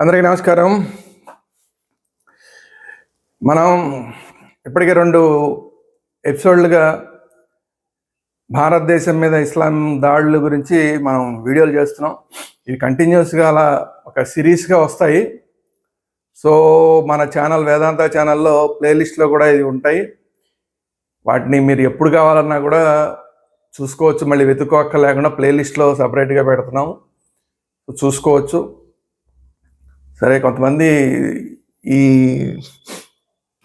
అందరికీ నమస్కారం. మనం ఇప్పటికే రెండు ఎపిసోడ్లుగా భారతదేశం మీద ఇస్లాం దాడుల గురించి మనం వీడియోలు చేస్తున్నాం. ఇవి కంటిన్యూస్గా అలా ఒక సిరీస్గా వస్తాయి. సో మన ఛానల్ వేదాంత ఛానల్లో ప్లేలిస్ట్లో కూడా ఇది ఉంటాయి. వాటిని మీరు ఎప్పుడు కావాలన్నా కూడా చూసుకోవచ్చు. మళ్ళీ వెతుక్కోక్క లేకుండా ప్లేలిస్ట్లో సపరేట్గా పెడుతున్నాం. చూసుకోవచ్చు. సరే కొంతమంది ఈ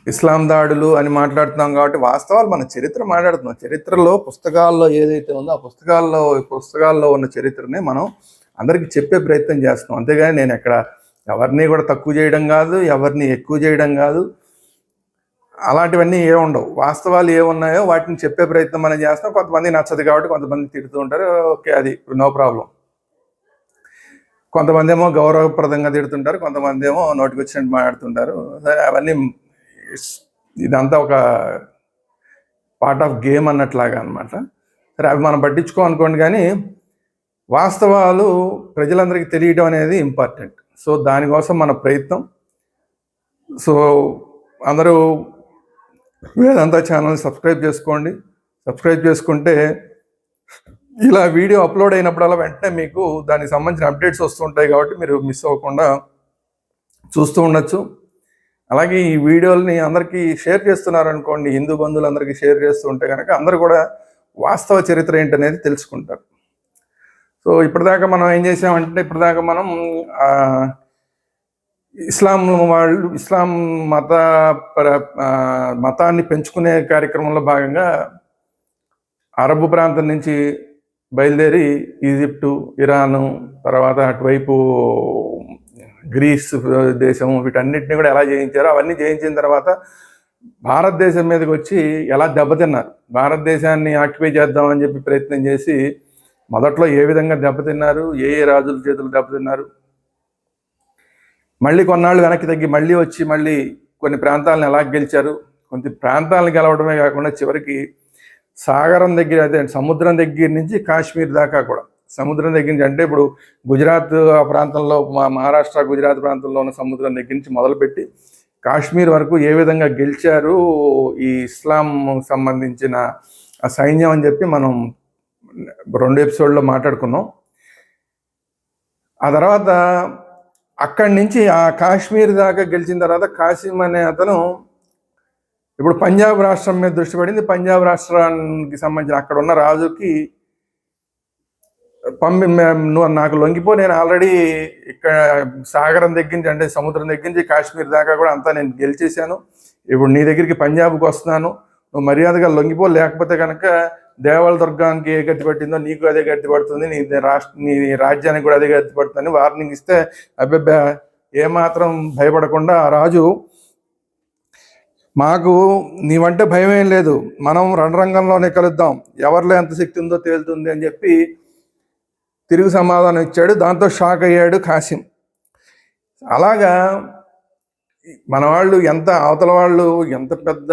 ఇస్లాం దాడులు అని మాట్లాడుతున్నాం కాబట్టి వాస్తవాలు మన చరిత్ర మాట్లాడుతున్నాం. చరిత్రలో పుస్తకాల్లో ఏదైతే ఉందో ఆ పుస్తకాల్లో పుస్తకాల్లో ఉన్న చరిత్రనే మనం అందరికీ చెప్పే ప్రయత్నం చేస్తున్నాం. అంతేగాని నేను ఎక్కడ ఎవరిని కూడా తక్కువ చేయడం కాదు ఎవరిని ఎక్కువ చేయడం కాదు. అలాంటివన్నీ ఏ ఉండవు. వాస్తవాలు ఏ ఉన్నాయో వాటిని చెప్పే ప్రయత్నం మనం చేస్తాం కొంతమంది నచ్చదు కాబట్టి కొంతమంది తిడుతూ ఉంటారు. ఓకే అది నో ప్రాబ్లం. కొంతమంది ఏమో గౌరవప్రదంగా తిడుతుంటారు కొంతమంది ఏమో నోటికి వచ్చినట్టు మాట్లాడుతుంటారు. సరే అవన్నీ ఇదంతా ఒక పార్ట్ ఆఫ్ గేమ్ అన్నట్లాగా అనమాట సరే అవి మనం పట్టించుకో అనుకోండి కానీ వాస్తవాలు ప్రజలందరికీ తెలియడం అనేది ఇంపార్టెంట్. సో దానికోసం మన ప్రయత్నం. సో అందరూ వేదాంత ఛానల్ని సబ్స్క్రైబ్ చేసుకోండి. సబ్స్క్రైబ్ చేసుకుంటే ఇలా వీడియో అప్లోడ్ అయినప్పుడల్లా వెంటనే మీకు దానికి సంబంధించిన అప్డేట్స్ వస్తుంటాయి కాబట్టి మీరు మిస్ అవ్వకుండా చూస్తూ ఉండొచ్చు. అలాగే ఈ వీడియోని అందరికీ షేర్ చేస్తున్నారు అనుకోండి హిందూ బంధువులందరికీ షేర్ చేస్తూ ఉంటే కనుక అందరూ కూడా వాస్తవ చరిత్ర ఏంటనేది తెలుసుకుంటారు. సో ఇప్పటిదాకా మనం ఏం చేసామంటే ఇప్పటిదాకా మనం ఇస్లాం వాళ్ళు ఇస్లాం మత మతాన్ని పెంచుకునే కార్యక్రమంలో భాగంగా అరబ్ ప్రాంతం నుంచి బయలుదేరి ఈజిప్టు ఇరాను తర్వాత అటువైపు గ్రీస్ దేశం వీటన్నిటిని కూడా ఎలా జయించారో అవన్నీ జయించిన తర్వాత భారతదేశం మీదకి వచ్చి ఎలా దెబ్బతిన్నారు? భారతదేశాన్ని ఆక్యుపై చేద్దామని చెప్పి ప్రయత్నం చేసి మొదట్లో ఏ విధంగా దెబ్బతిన్నారు? ఏ ఏ రాజుల చేతులు దెబ్బతిన్నారు? మళ్ళీ కొన్నాళ్ళు వెనక్కి తగ్గి మళ్ళీ వచ్చి మళ్ళీ కొన్ని ప్రాంతాలను ఎలా గెలిచారు? కొన్ని ప్రాంతాలను గెలవడమే కాకుండా చివరికి సాగరం దగ్గర అయితే సముద్రం దగ్గర నుంచి కాశ్మీర్ దాకా కూడా. సముద్రం దగ్గర నుంచి అంటే ఇప్పుడు గుజరాత్ ఆ ప్రాంతంలో మా మహారాష్ట్ర గుజరాత్ ప్రాంతంలో ఉన్న సముద్రం దగ్గర నుంచి మొదలుపెట్టి కాశ్మీర్ వరకు ఏ విధంగా గెలిచారు ఈ ఇస్లాం సంబంధించిన సైన్యం అని చెప్పి మనం రెండు ఎపిసోడ్లో మాట్లాడుకున్నాం. ఆ తర్వాత అక్కడి నుంచి ఆ కాశ్మీర్ దాకా గెలిచిన తర్వాత కాసిం అనే అతను ఇప్పుడు పంజాబ్ రాష్ట్రం మీద దృష్టి పడింది. పంజాబ్ రాష్ట్రానికి సంబంధించిన అక్కడ ఉన్న రాజుకి పంపి నువ్వు నాకు లొంగిపో. నేను ఆల్రెడీ ఇక్కడ సాగరం దగ్గర నుంచి అంటే సముద్రం దగ్గర నుంచి కాశ్మీర్ దాకా కూడా అంతా నేను గెలిచేశాను. ఇప్పుడు నీ దగ్గరికి పంజాబ్కి వస్తున్నాను. నువ్వు మర్యాదగా లొంగిపో. లేకపోతే కనుక దేవాల దుర్గానికి ఏ గట్టి పట్టిందో నీకు అదే గట్టి పడుతుంది. నీ రాష్ట్ర నీ రాజ్యానికి కూడా అదే గట్టి పడుతుందని వార్నింగ్ ఇస్తే అబ్బాబ్బా ఏమాత్రం భయపడకుండా ఆ రాజు మాకు నీవంటే భయం ఏం లేదు. మనం రణరంగంలోనే కలుద్దాం. ఎవరిలో ఎంత శక్తి ఉందో తేలుతుంది అని చెప్పి తిరుగు సమాధానం ఇచ్చాడు. దాంతో షాక్ అయ్యాడు కాసిం. అలాగా మన వాళ్ళు ఎంత అవతల వాళ్ళు ఎంత పెద్ద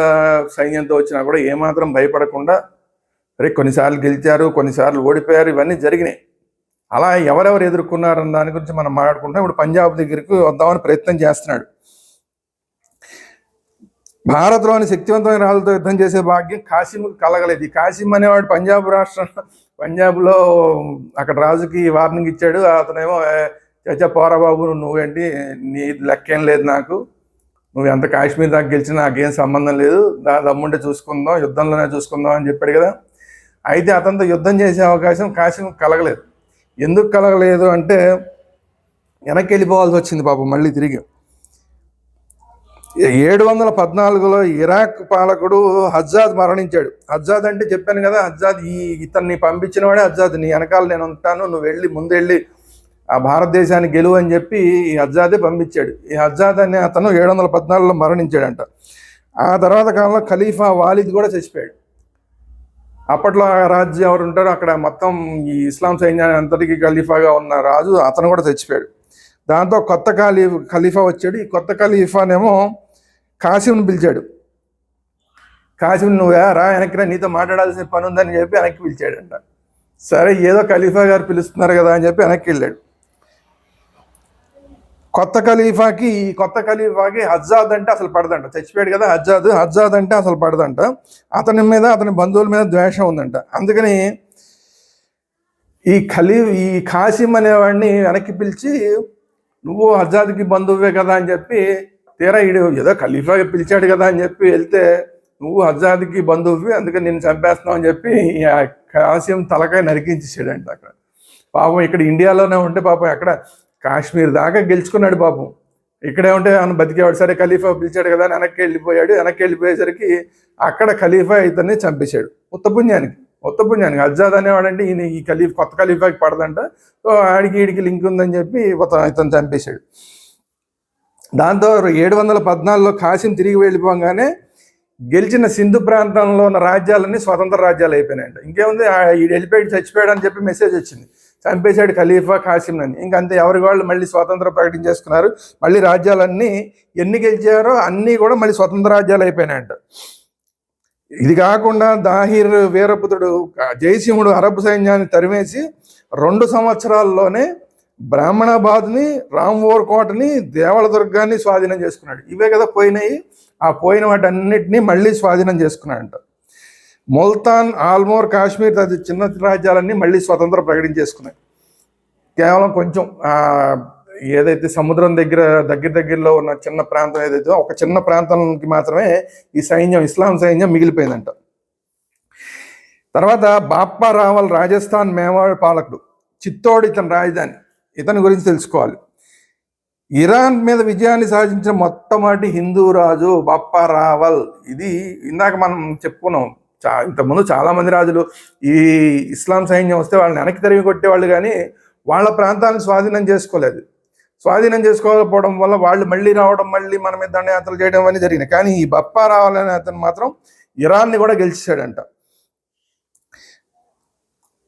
సైన్యంతో వచ్చినా కూడా ఏమాత్రం భయపడకుండా రే కొన్నిసార్లు గెలిచారు కొన్నిసార్లు ఓడిపోయారు ఇవన్నీ జరిగినాయి. అలా ఎవరెవరు ఎదుర్కొన్నారన్న దాని గురించి మనం మాట్లాడుకుంటాం ఇప్పుడు పంజాబ్ దగ్గరికి వద్దామని ప్రయత్నం చేస్తున్నాడు. భారత్లోని శక్తివంతమైన రాజులతో యుద్ధం చేసే భాగ్యం కాసింకు కలగలేదు. ఈ కాసిం అనేవాడు పంజాబ్ రాష్ట్రం పంజాబ్లో అక్కడ రాజుకి వార్నింగ్ ఇచ్చాడు. అతనేమో చచ్చా పోరా బాబు నువ్వేంటి? నీ లెక్కేం లేదు నాకు. నువ్వు ఎంత కాశ్మీర్ దాకా గెలిచినా నాకేం సంబంధం లేదు. దా దమ్ముంటే చూసుకుందాం యుద్ధంలోనే చూసుకుందాం అని చెప్పాడు కదా. అయితే అతనితో యుద్ధం చేసే అవకాశం కాశీం కలగలేదు. ఎందుకు కలగలేదు అంటే వెనక్కి వెళ్ళిపోవాల్సి వచ్చింది పాపం మళ్ళీ తిరిగి. ఏడు వందల పద్నాలుగులో ఇరాక్ పాలకుడు హజ్జాద్ మరణించాడు. హజ్జాద్ అంటే చెప్పాను కదా హజ్జాద్ ఈ ఇతన్ని పంపించిన వాడే హజ్జాద్ నీ వెనకాల నేను ఉంటాను నువ్వు వెళ్ళి ముందెళ్ళి ఆ భారతదేశాన్ని గెలువు అని చెప్పి ఈ హజ్జాదే పంపించాడు. ఈ హజ్జాద్ అనే అతను ఏడు వందల పద్నాలుగులో మరణించాడంట. ఆ తర్వాత కాలంలో ఖలీఫా వాలిద్ కూడా చచ్చిపోయాడు. అప్పట్లో ఆ రాజు ఎవరు ఉంటారో అక్కడ మొత్తం ఈ ఇస్లాం సైన్యాన్ని అంతటికీ ఖలీఫాగా ఉన్న రాజు అతను కూడా చచ్చిపోయాడు. దాంతో కొత్త ఖలీఫ్ ఖలీఫా వచ్చాడు. ఈ కొత్త ఖలీఫానేమో కాశీని పిలిచాడు. కాశీని నువ్వు రా వెనక్కి రా నీతో మాట్లాడాల్సిన పని ఉందని చెప్పి వెనక్కి పిలిచాడంట. సరే ఏదో ఖలీఫా గారు పిలుస్తున్నారు కదా అని చెప్పి వెనక్కి వెళ్ళాడు. కొత్త ఖలీఫాకి ఈ కొత్త ఖలీఫాకి హజ్జాద్ అంటే అసలు పడదంట. చచ్చిపోయాడు కదా హజ్జాద్ హజ్జాద్ అంటే అసలు పడదంట. అతని మీద అతని బంధువుల మీద ద్వేషం ఉందంట. అందుకని ఈ ఖలీ ఈ కాసిం అనేవాడిని వెనక్కి పిలిచి నువ్వు హజ్జాద్కి బంధువువే కదా అని చెప్పి తీరా ఈడు ఏదో ఖలీఫా పిలిచాడు కదా అని చెప్పి వెళ్తే నువ్వు హజాద్కి బంధువువి అందుకని నేను చంపేస్తున్నావు అని చెప్పి ఆ తలకాయ నరికించేసాడంట అక్కడ. పాపం ఇక్కడ ఇండియాలోనే ఉంటే పాపం అక్కడ కాశ్మీర్ దాకా గెలుచుకున్నాడు పాపం. ఇక్కడే ఉంటే ఆయన బతికేవాడు సరే ఖలీఫా పిలిచాడు కదా అని వెనక్కి వెళ్ళిపోయాడు. వెనక్కి వెళ్ళిపోయేసరికి అక్కడ ఖలీఫా ఇతన్ని చంపేశాడు. ఉత్తపుణ్యానికి ఉత్తపుణ్యానికి అజ్జాద్ అనేవాడంటే ఈయన ఈ ఖలీఫ్ కొత్త ఖలీఫాకి పడదంట. సో ఆడికి ఈడికి లింక్ ఉందని చెప్పి ఇతను చంపేశాడు. దాంతో ఏడు వందల పద్నాలుగులో కాసిం తిరిగి వెళ్ళిపోగానే గెలిచిన సింధు ప్రాంతంలో ఉన్న రాజ్యాలన్నీ స్వతంత్ర రాజ్యాలు అయిపోయినాయంట. ఇంకేముంది? ఆ చచ్చిపోయాడు అని చెప్పి మెసేజ్ వచ్చింది. చంపేశాడు ఖలీఫా కాసిం అని. ఇంకంతే ఎవరి వాళ్ళు మళ్ళీ స్వాతంత్రం ప్రకటించేసుకున్నారు మళ్ళీ రాజ్యాలన్నీ ఎన్ని గెలిచారో అన్నీ కూడా మళ్ళీ స్వతంత్ర రాజ్యాలు అయిపోయినాయంట. ఇది కాకుండా దాహిర్ వీరపుత్రుడు జయసింహుడు అరబ్ సైన్యాన్ని తరిమేసి రెండు సంవత్సరాల్లోనే బ్రాహ్మణాబాద్ని రామ్వోర్ కోటని దేవళ దుర్గాన్ని స్వాధీనం చేసుకున్నాడు. ఇవే కదా పోయినాయి. ఆ పోయిన వాటన్నిటినీ మళ్ళీ స్వాధీనం చేసుకున్నాడంట. ముల్తాన్ ఆల్మోర్ కాశ్మీర్ తదితర చిన్న రాజ్యాలన్నీ మళ్ళీ స్వతంత్రం ప్రకటించేసుకున్నాయి. కేవలం కొంచెం ఏదైతే సముద్రం దగ్గర దగ్గర దగ్గరలో ఉన్న చిన్న ప్రాంతం ఏదైతే ఒక చిన్న ప్రాంతానికి మాత్రమే ఈ సైన్యం ఇస్లాం సైన్యం మిగిలిపోయిందంట. తర్వాత బాప్పా రావల్ రాజస్థాన్ మేవాడ్ పాలకుడు చిత్తోడు ఇతని రాజధాని. ఇతని గురించి తెలుసుకోవాలి. ఇరాన్ మీద విజయాన్ని సాధించిన మొట్టమొదటి హిందూ రాజు బప్పా రావల్. ఇది ఇందాక మనం చెప్పుకున్నాం. చా ఇంతకుముందు చాలామంది రాజులు ఈ ఇస్లాం సైన్యం వస్తే వాళ్ళని వెనక్కి తరిమి కొట్టేవాళ్ళు కానీ వాళ్ళ ప్రాంతాలను స్వాధీనం చేసుకోలేదు. స్వాధీనం చేసుకోకపోవడం వల్ల వాళ్ళు మళ్ళీ రావడం మళ్ళీ మన మీద దండయాత్రలు చేయడం అనేది జరిగినాయి. కానీ ఈ బప్పా రావాలనే అతను మాత్రం ఇరాన్ని కూడా గెలిచాడంట.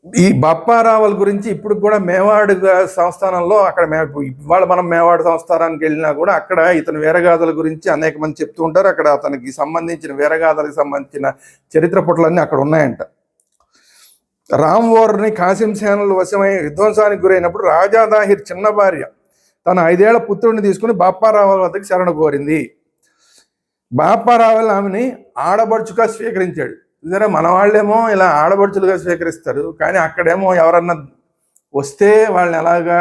ఈ బప్పారావుల గురించి ఇప్పుడు కూడా మేవాడు సంస్థానంలో అక్కడ మే ఇవాళ మనం మేవాడు సంస్థానానికి వెళ్ళినా కూడా అక్కడ ఇతని వీరగాథల గురించి అనేక మంది చెప్తూ ఉంటారు. అక్కడ అతనికి సంబంధించిన వీరగాథలకు సంబంధించిన చరిత్ర పుటలన్నీ అక్కడ ఉన్నాయంట. రామ్ వార్ని కాసిం సేనలు వశమై విధ్వంసానికి గురైనప్పుడు రాజా దాహిర్ చిన్న భార్య తన ఐదేళ్ళ పుత్రుడిని తీసుకుని బాప్పారావుల వద్దకు శరణ కోరింది. బాప్పారావుల ఆమెని ఆడబడుచుగా స్వీకరించాడు. చూసారా మన వాళ్ళేమో ఇలా ఆడబడుచులుగా స్వీకరిస్తారు కానీ అక్కడేమో ఎవరన్నా వస్తే వాళ్ళని ఎలాగా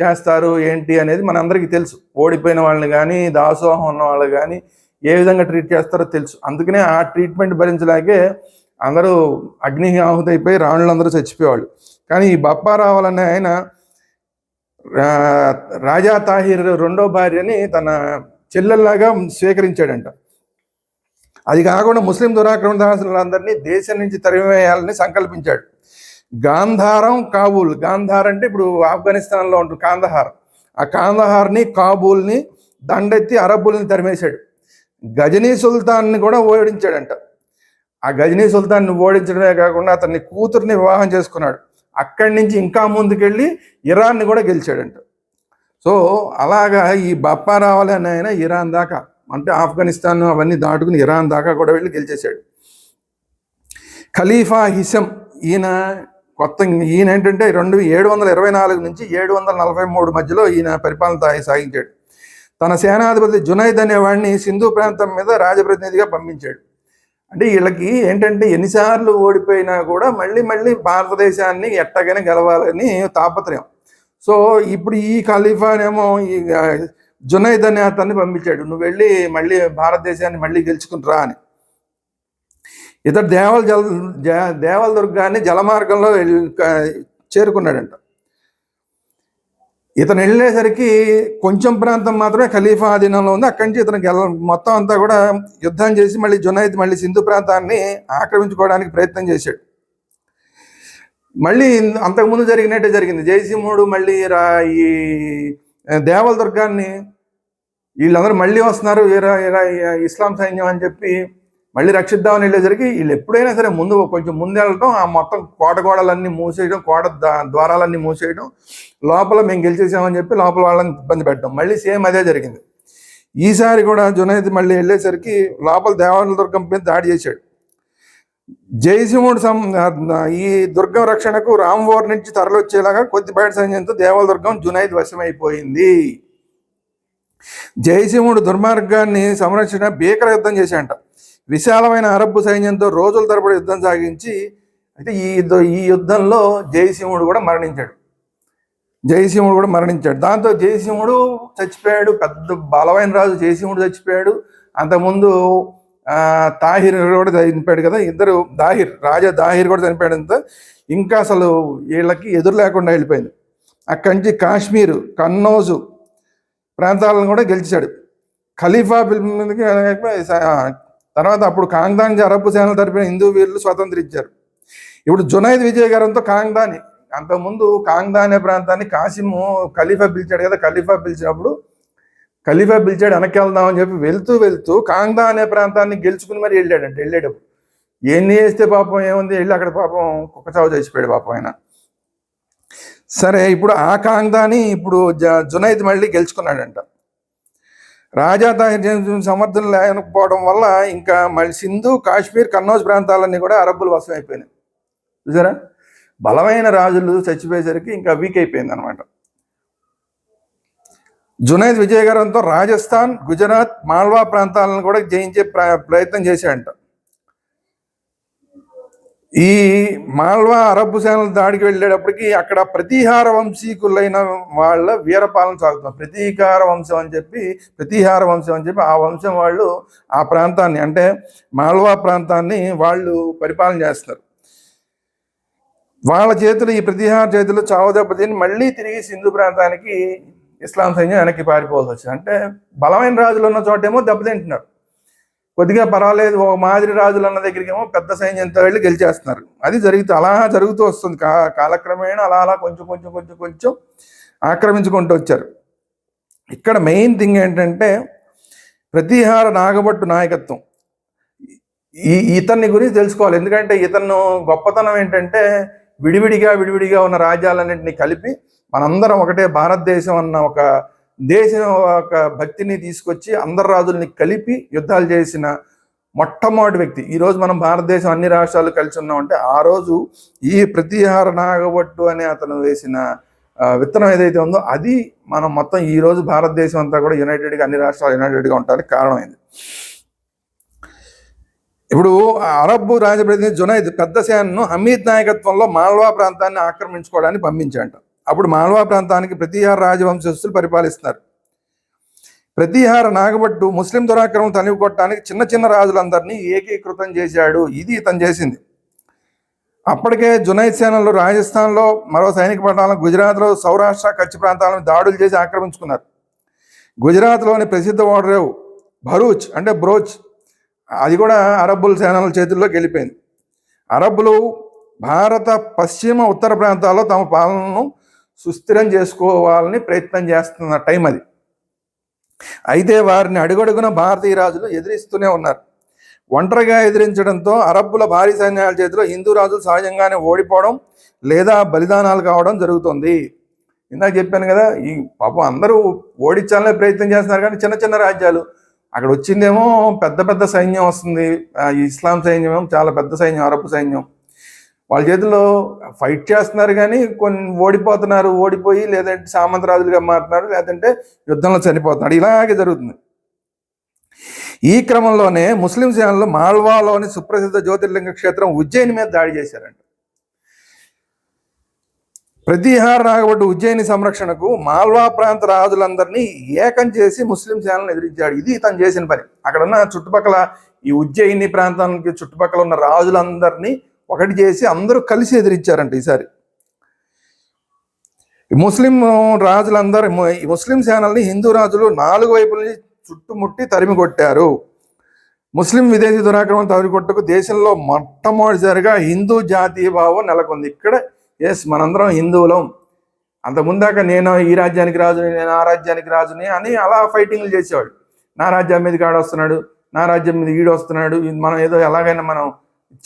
చేస్తారు ఏంటి అనేది మనందరికీ తెలుసు. ఓడిపోయిన వాళ్ళని కానీ దాసోహం ఉన్న వాళ్ళు కానీ ఏ విధంగా ట్రీట్ చేస్తారో తెలుసు. అందుకనే ఆ ట్రీట్మెంట్ భరించలేకే అందరూ అగ్ని ఆహుతి అయిపోయి రాణులందరూ చచ్చిపోయేవాళ్ళు. కానీ ఈ బప్పా రావాలనే ఆయన రాజా తాహిర్ రెండో భార్యని తన చెల్లెల్లాగా స్వీకరించాడంట. అది కాకుండా ముస్లిం దురాక్రమణదాసులందరినీ దేశం నుంచి తరిమివేయాలని సంకల్పించాడు. గాంధారం కాబూల్. గాంధార్ అంటే ఇప్పుడు ఆఫ్ఘనిస్తాన్లో ఉంటుంది కాందహార్. ఆ కాందహార్ని కాబూల్ని దండెత్తి అరబ్బుల్ని తరిమేశాడు. గజనీ సుల్తాన్ని కూడా ఓడించాడంట. ఆ గజనీ సుల్తాన్ని ఓడించడమే కాకుండా అతన్ని కూతుర్ని వివాహం చేసుకున్నాడు. అక్కడి నుంచి ఇంకా ముందుకెళ్ళి ఇరాన్ని కూడా గెలిచాడంట. సో అలాగా ఈ బప్పా రావాలి అని ఆయన ఇరాన్ దాకా అంటే ఆఫ్ఘనిస్తాన్ అవన్నీ దాటుకుని ఇరాన్ దాకా కూడా వెళ్ళి గెలిచేశాడు. ఖలీఫా హిసం ఈయన కొత్త ఈయన ఏంటంటే రెండు ఏడు వందల ఇరవై నాలుగు నుంచి ఏడు వందల నలభై మూడు మధ్యలో ఈయన పరిపాలన సాగించాడు. తన సేనాధిపతి జునైద్ అనేవాడిని సింధు ప్రాంతం మీద రాజప్రతినిధిగా పంపించాడు. అంటే వీళ్ళకి ఏంటంటే ఎన్నిసార్లు ఓడిపోయినా కూడా మళ్ళీ మళ్ళీ భారతదేశాన్ని ఎట్టగానే గెలవాలని తాపత్రయం. సో ఇప్పుడు ఈ ఖలీఫానేమో ఈ జునైద్ అనే అతన్ని పంపించాడు. నువ్వు వెళ్ళి మళ్ళీ భారతదేశాన్ని మళ్ళీ గెలుచుకుని రా అని. ఇతడు దేవాల జల దేవాల దుర్గాన్ని జలమార్గంలో చేరుకున్నాడంట. ఇతను వెళ్ళేసరికి కొంచెం ప్రాంతం మాత్రమే ఖలీఫా ఆధీనంలో ఉంది. అక్కడి నుంచి ఇతను గెల మొత్తం అంతా కూడా యుద్ధం చేసి మళ్ళీ జునైద్ మళ్ళీ సింధు ప్రాంతాన్ని ఆక్రమించుకోవడానికి ప్రయత్నం చేశాడు. మళ్ళీ అంతకుముందు జరిగినట్టే జరిగింది. జయసింహుడు మళ్ళీ రా ఈ దేవల దుర్గాన్ని వీళ్ళందరూ మళ్ళీ వస్తున్నారు ఇరా ఇరా ఇస్లాం సైన్యం అని చెప్పి మళ్ళీ రక్షిద్దామని వెళ్ళేసరికి వీళ్ళు ఎప్పుడైనా సరే ముందు కొంచెం ముందు వెళ్ళడం ఆ మొత్తం కోట గోడలన్నీ మూసేయడం కోట దా- ద్వారాలన్నీ మూసేయడం లోపల మేము గెలిచేసామని చెప్పి లోపల వాళ్ళని ఇబ్బంది పెట్టడం మళ్ళీ సేమ్ అదే జరిగింది. ఈసారి కూడా జునైద్ మళ్ళీ వెళ్ళేసరికి లోపల దేవాలయ దుర్గం మీద దాడి చేశాడు. జయసింహుడు సం ఈ దుర్గం రక్షణకు రామ్వోర్ నుంచి తరలొచ్చేలాగా కొద్దిపాటి బయట సైన్యంతో దేవాల దుర్గం జునైద్ వశమైపోయింది. జయసింహుడు దుర్మార్గాన్ని సంరక్షణ భీకర యుద్ధం చేశాడంట. విశాలమైన అరబ్బు సైన్యంతో రోజుల తరబడి యుద్ధం సాగించి అయితే ఈ యుద్ధ- ఈ యుద్ధంలో జయసింహుడు కూడా మరణించాడు. జయసింహుడు కూడా మరణించాడు. దాంతో జయసింహుడు చచ్చిపోయాడు. పెద్ద బలమైన రాజు జయసింహుడు చచ్చిపోయాడు. అంతకుముందు తాహిర్ కూడా చనిపోయాడు కదా ఇద్దరు దాహిర్ రాజా దాహిర్ కూడా చనిపోయాడంతో ఇంకా అసలు వీళ్ళకి ఎదురు లేకుండా వెళ్ళిపోయింది. అక్కడి నుంచి కాశ్మీర్ కన్నౌజు ప్రాంతాలను కూడా గెలిచాడు. ఖలీఫా బిల్ తర్వాత అప్పుడు కాంగ్దాన్ అరబ్బు సేనలు తరపున హిందూ వీరులు స్వతంత్రించారు. ఇప్పుడు జునైద్ విజయగారంతో కాంగ్దాని అంతకుముందు కాంగ్దానే ప్రాంతాన్ని కాసిము ఖలీఫా పిలిచాడు కదా ఖలీఫా పిలిచినప్పుడు ఖలీఫా పిలిచాడు వెనక్కి వెళ్దామని చెప్పి వెళ్తూ వెళ్తూ కాంగ్దా అనే ప్రాంతాన్ని గెలుచుకుని మరి వెళ్ళాడంట వెళ్ళేటప్పుడు. ఎన్ని చేస్తే పాపం ఏముంది వెళ్ళి అక్కడ పాపం కుక్క చావు చచ్చిపోయాడు పాపం ఆయన. సరే ఇప్పుడు ఆ కాంగ్దాని ఇప్పుడు జ- జునైద్ మళ్ళీ గెలుచుకున్నాడంట. రాజా తాహిర్ సమర్థన లేకపోవడం వల్ల ఇంకా మళ్ళీ సింధు కాశ్మీర్ కన్నౌజ్ ప్రాంతాలన్నీ కూడా అరబ్బులు వశం అయిపోయినాయి చూసారా? బలమైన రాజులు చచ్చిపోయేసరికి ఇంకా వీక్ అయిపోయింది అనమాట జునైద్ విజయగరంతో రాజస్థాన్ గుజరాత్ మాల్వా ప్రాంతాలను కూడా జయించే ప్ర- ప్రయత్నం చేశాడంట ఈ మాల్వా అరబ్బు సేనల దాడికి వెళ్ళేటప్పటికి అక్కడ ప్రతీహార వంశీకులైన వాళ్ళ వీరపాలన సాగుతున్నారు ప్రతీకార వంశం అని చెప్పి ప్రతీహార వంశం అని చెప్పి ఆ వంశం వాళ్ళు ఆ ప్రాంతాన్ని అంటే మాల్వా ప్రాంతాన్ని వాళ్ళు పరిపాలన చేస్తారు వాళ్ళ చేతులు ఈ ప్రతిహార చేతులు చావదెబ్బతిని మళ్ళీ తిరిగి సింధు ప్రాంతానికి ఇస్లాం సైన్యం వెనక్కి పారిపోవాల్సి వచ్చింది. అంటే బలమైన రాజులు ఉన్న చోటేమో దెబ్బతింటున్నారు. కొద్దిగా పర్వాలేదు ఓ మాదిరి రాజులు అన్న దగ్గరికేమో పెద్ద సైన్యంతో వెళ్ళి గెలిచేస్తున్నారు. అది జరుగుతూ అలా జరుగుతూ వస్తుంది. కా కాలక్రమేణా అలా అలా కొంచెం కొంచెం కొంచెం కొంచెం ఆక్రమించుకుంటూ వచ్చారు. ఇక్కడ మెయిన్ థింగ్ ఏంటంటే ప్రతిహార నాగభట్టు నాయకత్వం. ఈ ఇతన్ని గురించి తెలుసుకోవాలి. ఎందుకంటే ఇతను గొప్పతనం ఏంటంటే విడివిడిగా విడివిడిగా ఉన్న రాజ్యాలన్నింటినీ కలిపి మనందరం ఒకటే భారతదేశం అన్న ఒక దేశం ఒక భక్తిని తీసుకొచ్చి అందరు రాజుల్ని కలిపి యుద్ధాలు చేసిన మొట్టమొదటి వ్యక్తి. ఈరోజు మనం భారతదేశం అన్ని రాష్ట్రాలు కలిసి ఉన్నామంటే ఆ రోజు ఈ ప్రతిహార నాగబట్టు అనే అతను వేసిన విత్తనం ఏదైతే ఉందో అది మనం మొత్తం ఈ రోజు భారతదేశం అంతా కూడా యునైటెడ్గా అన్ని రాష్ట్రాలు యునైటెడ్గా ఉండడానికి కారణమైంది. ఇప్పుడు అరబ్బు రాజప్రతినిధి జునైద్ పెద్ద సేనను హమీద్ నాయకత్వంలో మాల్వా ప్రాంతాన్ని ఆక్రమించుకోవడానికి పంపించాడు అప్పుడు మాల్వా ప్రాంతానికి ప్రతీహార రాజవంశస్థులు పరిపాలిస్తున్నారు. ప్రతీహార నాగబట్టు ముస్లిం దురాక్రమం తనివి కొట్టడానికి చిన్న చిన్న రాజులందరినీ ఏకీకృతం చేశాడు. ఇది ఇతను చేసింది. అప్పటికే జునైద్ సేనలు రాజస్థాన్లో మరో సైనిక పట్టణాలను గుజరాత్లో సౌరాష్ట్ర కచ్ ప్రాంతాలను దాడులు చేసి ఆక్రమించుకున్నారు. గుజరాత్లోని ప్రసిద్ధ ఓడరేవు భరూచ్ అంటే బ్రోచ్. అది కూడా అరబ్బుల సేనల చేతుల్లోకి వెళ్ళిపోయింది. అరబ్బులు భారత పశ్చిమ ఉత్తర ప్రాంతాల్లో తమ పాలనను సుస్థిరం చేసుకోవాలని ప్రయత్నం చేస్తున్న టైం అది. అయితే వారిని అడుగడుగున భారతీయ రాజులు ఎదిరిస్తూనే ఉన్నారు. ఒంటరిగా ఎదిరించడంతో అరబ్బుల భారీ సైన్యాల చేతిలో హిందూ రాజులు సహజంగానే ఓడిపోవడం లేదా బలిదానాలు కావడం జరుగుతుంది. ఇందాక చెప్పాను కదా ఈ పాపం అందరూ ఓడించాలనే ప్రయత్నం చేస్తున్నారు కానీ చిన్న చిన్న రాజ్యాలు. అక్కడ వచ్చిందేమో పెద్ద పెద్ద సైన్యం వస్తుంది. ఆ ఇస్లాం సైన్యం చాలా పెద్ద సైన్యం అరబ్ సైన్యం. వాళ్ళ చేతిలో ఫైట్ చేస్తున్నారు కానీ కొన్ని ఓడిపోతున్నారు ఓడిపోయి లేదంటే సామంతరాజులుగా మారుతున్నారు లేదంటే యుద్ధంలో చనిపోతున్నారు. ఇలాగే జరుగుతుంది. ఈ క్రమంలోనే ముస్లిం సేనలు మాల్వాలోని సుప్రసిద్ధ జ్యోతిర్లింగ క్షేత్రం ఉజ్జయిని మీద దాడి చేశారంట. ప్రతిహార నాగబడ్డ ఉజ్జయిని సంరక్షణకు మాల్వా ప్రాంత రాజులందరినీ ఏకం చేసి ముస్లిం సేనలను ఎదిరించాడు. ఇది తను చేసిన పని. అక్కడున్న చుట్టుపక్కల ఈ ఉజ్జయిని ప్రాంతానికి చుట్టుపక్కల ఉన్న రాజులందరినీ ఒకటి చేసి అందరూ కలిసి ఎదిరించారంట ఈసారి. ముస్లిం రాజులందరూ ముస్లిం సేనల్ని హిందూ రాజులు నాలుగు వైపుల నుంచి చుట్టుముట్టి తరిమి కొట్టారు. ముస్లిం విదేశీ దురాక్రమణ తరికొట్టకు దేశంలో మొట్టమొదటిసారిగా హిందూ జాతీయ భావం నెలకొంది. ఇక్కడ ఎస్ మనందరం హిందువులం. అంత నేను ఈ రాజ్యానికి రాజుని నేను ఆ రాజ్యానికి రాజుని అని అలా ఫైటింగ్లు చేసేవాడు. నా రాజ్యం మీద కాడొస్తున్నాడు వస్తున్నాడు నా రాజ్యం మీద ఈడు వస్తున్నాడు మనం ఏదో ఎలాగైనా మనం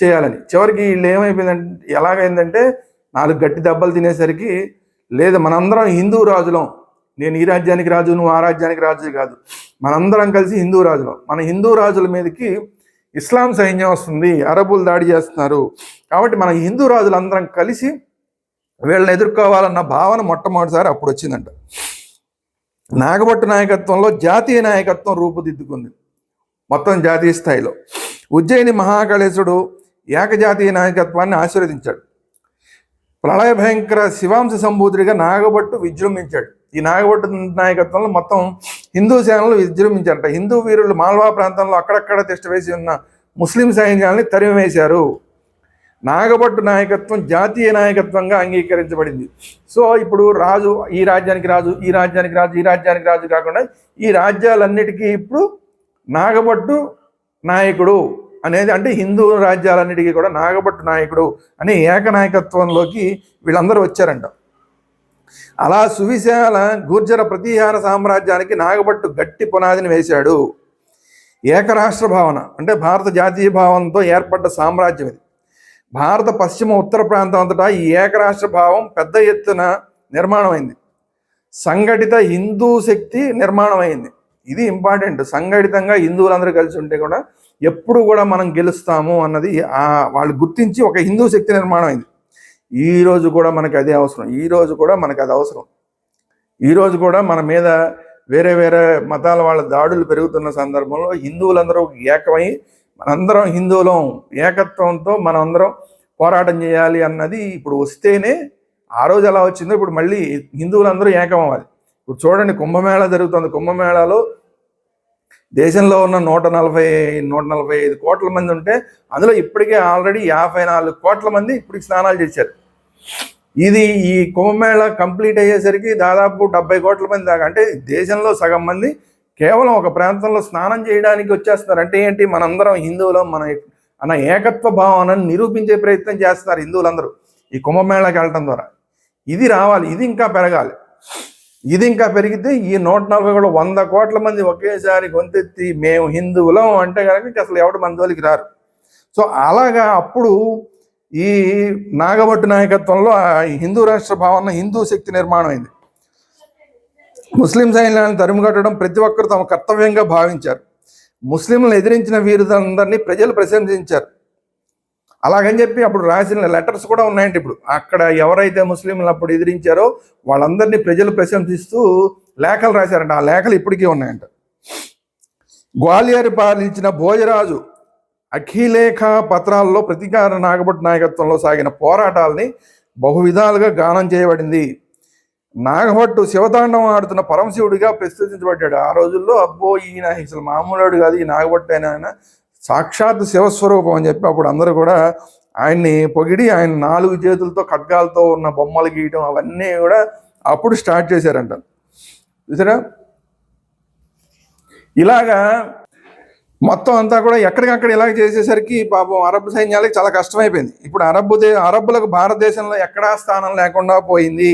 చేయాలని. చివరికి వీళ్ళు ఏమైపోయిందంటే ఎలాగైందంటే నాలుగు గట్టి దెబ్బలు తినేసరికి లేదు మనందరం హిందూ రాజులం. నేను ఈ రాజ్యానికి రాజు నువ్వు ఆ రాజ్యానికి రాజు కాదు. మనందరం కలిసి హిందూ రాజులం. మన హిందూ రాజుల మీదకి ఇస్లాం సైన్యం వస్తుంది అరబులు దాడి చేస్తున్నారు. కాబట్టి మన హిందూ రాజులందరం కలిసి వీళ్ళని ఎదుర్కోవాలన్న భావన మొట్టమొదటిసారి అప్పుడు వచ్చిందంట. నాగభట్టు నాయకత్వంలో జాతీయ నాయకత్వం రూపుదిద్దుకుంది. మొత్తం జాతీయ స్థాయిలో. ఉజ్జయిని మహాకళేశుడు ఏకజాతీయ నాయకత్వాన్ని ఆశీర్వదించాడు. ప్రళయ భయంకర శివాంశ సంభూతుడిగా నాగభట్టు విజృంభించాడు. ఈ నాగభట్టు నాయకత్వంలో మొత్తం హిందూ సేనలు విజృంభించారట. హిందూ వీరులు మాల్వా ప్రాంతంలో అక్కడక్కడ తిష్టవేసి ఉన్న ముస్లిం సైన్యాలని తరిమివేశారు. నాగభట్టు నాయకత్వం జాతీయ నాయకత్వంగా అంగీకరించబడింది. సో ఇప్పుడు రాజు ఈ రాజ్యానికి రాజు ఈ రాజ్యానికి రాజు ఈ రాజ్యానికి రాజు కాకుండా ఈ రాజ్యాలన్నిటికీ ఇప్పుడు నాగభట్టు నాయకుడు అనేది అంటే హిందూ రాజ్యాలన్నిటికీ కూడా నాగభట్టు నాయకుడు అనే ఏకనాయకత్వంలోకి వీళ్ళందరూ వచ్చారంట. అలా సువిశాల గుర్జర ప్రతీహార సామ్రాజ్యానికి నాగభట్టు గట్టి పునాదిని వేశాడు. ఏకరాష్ట్ర భావన అంటే భారత జాతీయ భావంతో ఏర్పడ్డ సామ్రాజ్యం ఇది. భారత పశ్చిమ ఉత్తర ప్రాంతం అంతటా ఈ ఏకరాష్ట్ర భావం పెద్ద ఎత్తున నిర్మాణమైంది. సంఘటిత హిందూ శక్తి నిర్మాణమైంది. ఇది ఇంపార్టెంట్. సంఘటితంగా హిందువులందరూ కలిసి ఉంటే కూడా ఎప్పుడు కూడా మనం గెలుస్తాము అన్నది వాళ్ళు గుర్తించి ఒక హిందూ శక్తి నిర్మాణం ఇది. ఈ రోజు కూడా మనకి అదే అవసరం. ఈ రోజు కూడా మనకి అది అవసరం. ఈ రోజు కూడా మన మీద వేరే వేరే మతాల వాళ్ళ దాడులు పెరుగుతున్న సందర్భంలో హిందువులందరూ ఏకమై మనందరం హిందువులం ఏకత్వంతో మనందరం పోరాటం చేయాలి అన్నది ఇప్పుడు వస్తేనే ఆ రోజు ఎలా వచ్చిందో ఇప్పుడు మళ్ళీ హిందువులందరూ ఏకం అవ్వాలి ఇప్పుడు చూడండి కుంభమేళ జరుగుతుంది. కుంభమేళాలో దేశంలో ఉన్న నూట నలభై నూట నలభై ఐదు కోట్ల మంది ఉంటే అందులో ఇప్పటికే ఆల్రెడీ యాభై నాలుగు కోట్ల మంది ఇప్పటికి స్నానాలు చేశారు. ఇది ఈ కుంభమేళ కంప్లీట్ అయ్యేసరికి దాదాపు డెబ్బై కోట్ల మంది దాకా అంటే దేశంలో సగం మంది కేవలం ఒక ప్రాంతంలో స్నానం చేయడానికి వచ్చేస్తున్నారు. అంటే ఏంటి? మనందరం హిందువులం మన అన్న ఏకత్వ భావనను నిరూపించే ప్రయత్నం చేస్తున్నారు హిందువులందరూ ఈ కుంభమేళకి వెళ్ళటం ద్వారా. ఇది రావాలి ఇది ఇంకా పెరగాలి. ఇది ఇంకా పెరిగితే ఈ నూట నలభై కూడా వంద కోట్ల మంది ఒకేసారి గొంతెత్తి మేము హిందువులం అంటే కనుక అసలు ఎవడు మన జోలికి రారు. సో అలాగా అప్పుడు ఈ నాగభట్టు నాయకత్వంలో ఆ హిందూ రాష్ట్ర భావన హిందూ శక్తి నిర్మాణం అయింది. ముస్లిం సైన్యాన్ని తరిమికొట్టడం ప్రతి ఒక్కరు తమ కర్తవ్యంగా భావించారు. ముస్లింలను ఎదిరించిన వీరులందరినీ ప్రజలు ప్రశంసించారు. అలాగని చెప్పి అప్పుడు రాసిన లెటర్స్ కూడా ఉన్నాయండి ఇప్పుడు. అక్కడ ఎవరైతే ముస్లింలు అప్పుడు ఎదిరించారో వాళ్ళందరినీ ప్రజలు ప్రశంసిస్తూ లేఖలు రాశారంట. ఆ లేఖలు ఇప్పటికీ ఉన్నాయంట. గ్వాలియర్ పాలించిన భోజరాజు అఖిలేఖ పత్రాల్లో ప్రతీకార నాగభట్ నాయకత్వంలో సాగిన పోరాటాల్ని బహువిధాలుగా గానం చేయబడింది. నాగభట్టు శివతాండం ఆడుతున్న పరమశివుడిగా ప్రస్తుతించబడ్డాడు. ఆ రోజుల్లో అబ్బో ఈయన అసలు మామూలుడు కాదు. ఈ నాగభట్టు అయినా సాక్షాత్ శివస్వరూపం అని చెప్పి అప్పుడు అందరూ కూడా ఆయన్ని పొగిడి ఆయన నాలుగు చేతులతో ఖడ్గాలతో ఉన్న బొమ్మలు గీయటం అవన్నీ కూడా అప్పుడు స్టార్ట్ చేశారంట. చూసారా? ఇలాగా మొత్తం అంతా కూడా ఎక్కడికక్కడ ఇలాగ చేసేసరికి పాపం అరబ్ సైన్యాలకు చాలా కష్టమైపోయింది. ఇప్పుడు అరబ్ దే అరబ్బులకు భారతదేశంలో ఎక్కడా స్థానం లేకుండా పోయింది.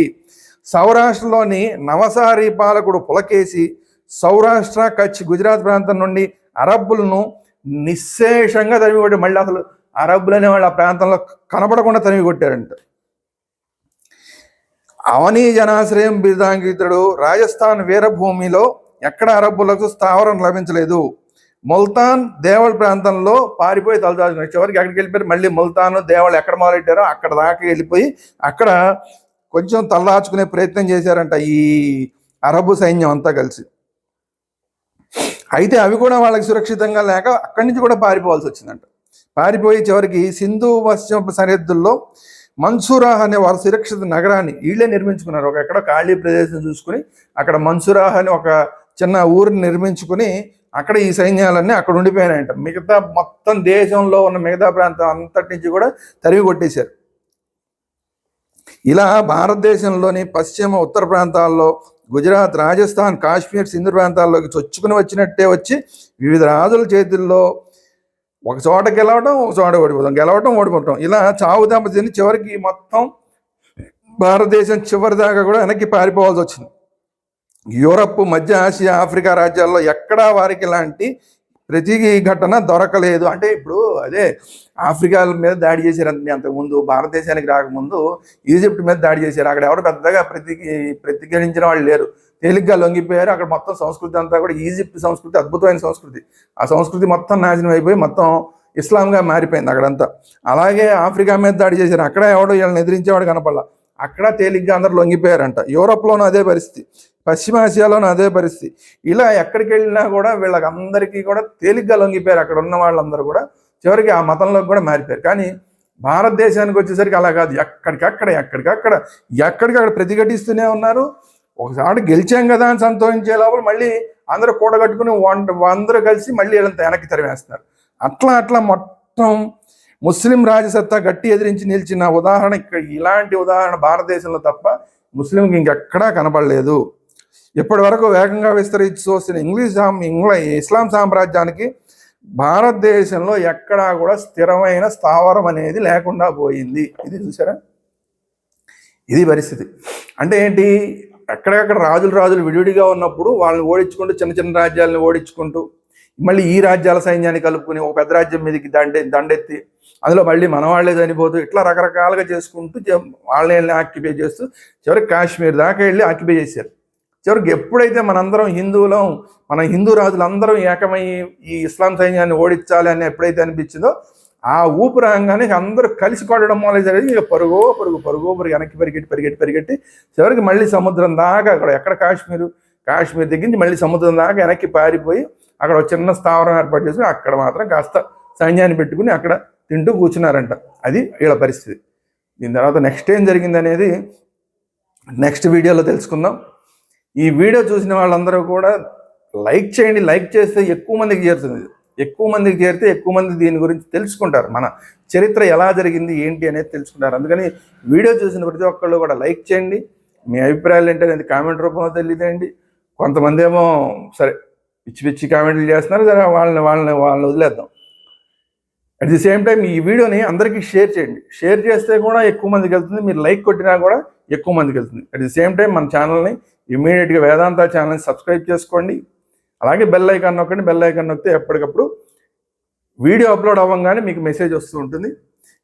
సౌరాష్ట్రలోని నవసారి పాలకుడు పులకేసి సౌరాష్ట్ర కచ్ గుజరాత్ ప్రాంతం నుండి అరబ్బులను నిశ్శేషంగా తరిమి కొట్టి మళ్ళీ అసలు అరబ్బులు అనే వాళ్ళు ఆ ప్రాంతంలో కనపడకుండా తరిమి కొట్టారంట అవనీ జనాశ్రయం బిరుదాంకితుడు రాజస్థాన్ వీరభూమిలో ఎక్కడ అరబ్బులకు స్థావరం లభించలేదు. ముల్తాన్ దేవళ ప్రాంతంలో పారిపోయి తలదాచుకుని చివరికి ఎక్కడికి వెళ్ళిపోయారు మళ్ళీ ముల్తాన్ దేవళ ఎక్కడ మొదలెట్టారో అక్కడ దాకా వెళ్ళిపోయి అక్కడ కొంచెం తలదాచుకునే ప్రయత్నం చేశారంట ఈ అరబు సైన్యం అంతా కలిసి. అయితే అవి కూడా వాళ్ళకి సురక్షితంగా లేక అక్కడి నుంచి కూడా పారిపోవాల్సి వచ్చిందంట. పారిపోయి చివరికి సింధు పశ్చిమ సరిహద్దుల్లో మన్సూరాహ్ అనే వారు సురక్షిత నగరాన్ని వీళ్ళే నిర్మించుకున్నారు. ఒక ఎక్కడ ఖాళీ ప్రదేశం చూసుకుని అక్కడ మన్సూరాహ్ అని ఒక చిన్న ఊరిని నిర్మించుకుని అక్కడ ఈ సైన్యాలన్నీ అక్కడ ఉండిపోయినాయంట. మిగతా మొత్తం దేశంలో ఉన్న మిగతా ప్రాంతం అంతటి నుంచి కూడా తరిగి కొట్టేశారు. ఇలా భారతదేశంలోని పశ్చిమ ఉత్తర ప్రాంతాల్లో గుజరాత్ రాజస్థాన్ కాశ్మీర్ సింధు ప్రాంతాల్లోకి చొచ్చుకుని వచ్చినట్టే వచ్చి వివిధ రాజుల చేతుల్లో ఒక చోట గెలవడం ఒక చోట ఓడిపోతాం. గెలవటం ఓడిపోవటం. ఇలా చావు దెబ్బతిని చివరికి మొత్తం భారతదేశం చివరి దాకా కూడా వెనక్కి పారిపోవాల్సి వచ్చింది. యూరప్ మధ్య ఆసియా ఆఫ్రికా రాజ్యాల్లో ఎక్కడా వారికి ఇలాంటి ప్రతి ఘటన దొరకలేదు. అంటే ఇప్పుడు అదే ఆఫ్రికా మీద దాడి చేశారు అంతకుముందు భారతదేశానికి రాకముందు ఈజిప్ట్ మీద దాడి చేశారు. అక్కడ ఎవరు పెద్దగా ప్రతి ప్రతిఘటించిన వాళ్ళు లేరు. తేలిగ్గా లొంగిపోయారు. అక్కడ మొత్తం సంస్కృతి అంతా కూడా ఈజిప్ట్ సంస్కృతి అద్భుతమైన సంస్కృతి. ఆ సంస్కృతి మొత్తం నాశనం అయిపోయి మొత్తం ఇస్లాంగా మారిపోయింది అక్కడంతా. అలాగే ఆఫ్రికా మీద దాడి చేశారు. అక్కడ ఎవడో వీళ్ళని ఎదిరించేవాడు కనపడాల. అక్కడ తేలిగ్గా అందరు లొంగిపోయారంట. యూరోప్లోనూ అదే పరిస్థితి. పశ్చిమాసియాలోనూ అదే పరిస్థితి. ఇలా ఎక్కడికి వెళ్ళినా కూడా వీళ్ళకి అందరికీ కూడా తేలిగ్గా లొంగిపోయారు అక్కడ ఉన్న వాళ్ళందరూ కూడా. చివరికి ఆ మతంలోకి కూడా మారిపోయారు. కానీ భారతదేశానికి వచ్చేసరికి అలా కాదు. ఎక్కడికక్కడ ఎక్కడికక్కడ ఎక్కడికక్కడ ప్రతిఘటిస్తూనే ఉన్నారు. ఒకసారి గెలిచాం కదా అని సంతోషించే లోపల మళ్ళీ అందరూ కూడగట్టుకుని వంద అందరూ కలిసి మళ్ళీ వీళ్ళంతా వెనక్కి తరిమేస్తున్నారు అట్లా అట్లా మొత్తం ముస్లిం రాజసత్తా గట్టి ఎదిరించి నిలిచిన ఉదాహరణ ఇక్కడ. ఇలాంటి ఉదాహరణ భారతదేశంలో తప్ప ముస్లింకి ఇంకెక్కడా కనబడలేదు ఇప్పటి వరకు వేగంగా విస్తరించి చూసిన ఇంగ్లీష్ సాం- ఇంగ్ల ఇస్లాం సామ్రాజ్యానికి భారతదేశంలో ఎక్కడా కూడా స్థిరమైన స్థావరం అనేది లేకుండా పోయింది. ఇది చూసారా? ఇది పరిస్థితి. అంటే ఏంటి? ఎక్కడెక్కడ రాజులు రాజులు విడివిడిగా ఉన్నప్పుడు వాళ్ళని ఓడించుకుంటూ చిన్న చిన్న రాజ్యాలను ఓడించుకుంటూ మళ్ళీ ఈ రాజ్యాల సైన్యాన్ని కలుపుకుని ఒక పెద్ద రాజ్యం మీదకి దండె దండెత్తి అందులో మళ్ళీ మన వాళ్ళే చనిపోతూ ఇట్లా రకరకాలుగా చేసుకుంటూ వాళ్ళని వాళ్ళని ఆక్యుపై చేస్తూ చివరికి కాశ్మీర్ దాకా వెళ్ళి ఆక్యుపై చేశారు. చివరికి ఎప్పుడైతే మనందరం హిందువులం మన హిందూ రాజులందరం ఏకమై ఈ ఇస్లాం సైన్యాన్ని ఓడించాలి అని ఎప్పుడైతే అనిపించిందో ఆ ఊపు రాగానే అందరూ కలిసి కొట్టడం మొదలైతే ఇక పరుగో పరుగు పరుగో పరుగు వెనక్కి పరిగెట్టి పరిగెట్టి పరిగెట్టి చివరికి మళ్ళీ సముద్రం దాకా అక్కడ ఎక్కడ కాశ్మీరు కాశ్మీర్ దగ్గర నుంచి మళ్ళీ సముద్రం దాకా వెనక్కి పారిపోయి అక్కడ ఒక చిన్న స్థావరం ఏర్పాటు చేసుకుని అక్కడ మాత్రం కాస్త సైన్యాన్ని పెట్టుకుని అక్కడ తింటూ కూర్చున్నారంట. అది వీళ్ళ పరిస్థితి. దీని తర్వాత నెక్స్ట్ ఏం జరిగింది అనేది నెక్స్ట్ వీడియోలో తెలుసుకుందాం. ఈ వీడియో చూసిన వాళ్ళందరూ కూడా లైక్ చేయండి లైక్ చేస్తే ఎక్కువ మందికి చేరుతుంది. ఎక్కువ మందికి చేరితే ఎక్కువ మంది దీని గురించి తెలుసుకుంటారు. మన చరిత్ర ఎలా జరిగింది ఏంటి అనేది తెలుసుకుంటారు. అందుకని వీడియో చూసిన ప్రతి ఒక్కళ్ళు కూడా లైక్ చేయండి. మీ అభిప్రాయాలు ఏంటి అనేది కామెంట్ రూపంలో తెలియదేయండి కొంతమంది ఏమో సరే పిచ్చి పిచ్చి కామెంట్లు చేస్తున్నారు సరే వాళ్ళని వాళ్ళని వాళ్ళని వదిలేద్దాం. అట్ ది సేమ్ టైం ఈ వీడియోని అందరికీ షేర్ చేయండి. షేర్ చేస్తే కూడా ఎక్కువ మందికి వెళ్తుంది. మీరు లైక్ కొట్టినా కూడా ఎక్కువ మందికి వెళ్తుంది. అట్ ది సేమ్ టైం మన ఛానల్ని ఇమీడియట్గా వేదాంత ఛానల్ని సబ్స్క్రైబ్ చేసుకోండి. అలాగే బెల్ ఐకాన్ నొక్కండి. బెల్ ఐకాన్ నొక్కితే ఎప్పటికప్పుడు వీడియో అప్లోడ్ అవ్వగానే మీకు మెసేజ్ వస్తూ ఉంటుంది.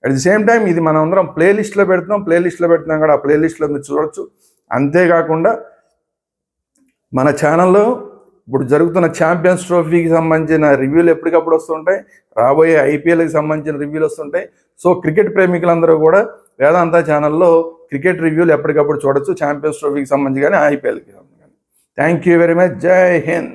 అట్ ది సేమ్ టైం ఇది మనం అందరం ప్లేలిస్ట్లో పెడుతున్నాం. ప్లేలిస్ట్లో పెడుతున్నాం కూడా ఆ ప్లేలిస్ట్లో మీరు చూడొచ్చు. అంతేకాకుండా మన ఛానల్లో ఇప్పుడు జరుగుతున్న ఛాంపియన్స్ ట్రోఫీకి సంబంధించిన రివ్యూలు ఎప్పటికప్పుడు వస్తుంటాయి. రాబోయే ఐపీఎల్కి సంబంధించిన రివ్యూలు వస్తుంటాయి. సో క్రికెట్ ప్రేమికులందరూ కూడా వేదాంత ఛానల్లో క్రికెట్ రివ్యూలు ఎప్పటికప్పుడు చూడొచ్చు. ఛాంపియన్స్ ట్రోఫీకి సంబంధించి కానీ ఐపీఎల్కి సంబంధించి కానీ. Thank you very much. Jai Hind.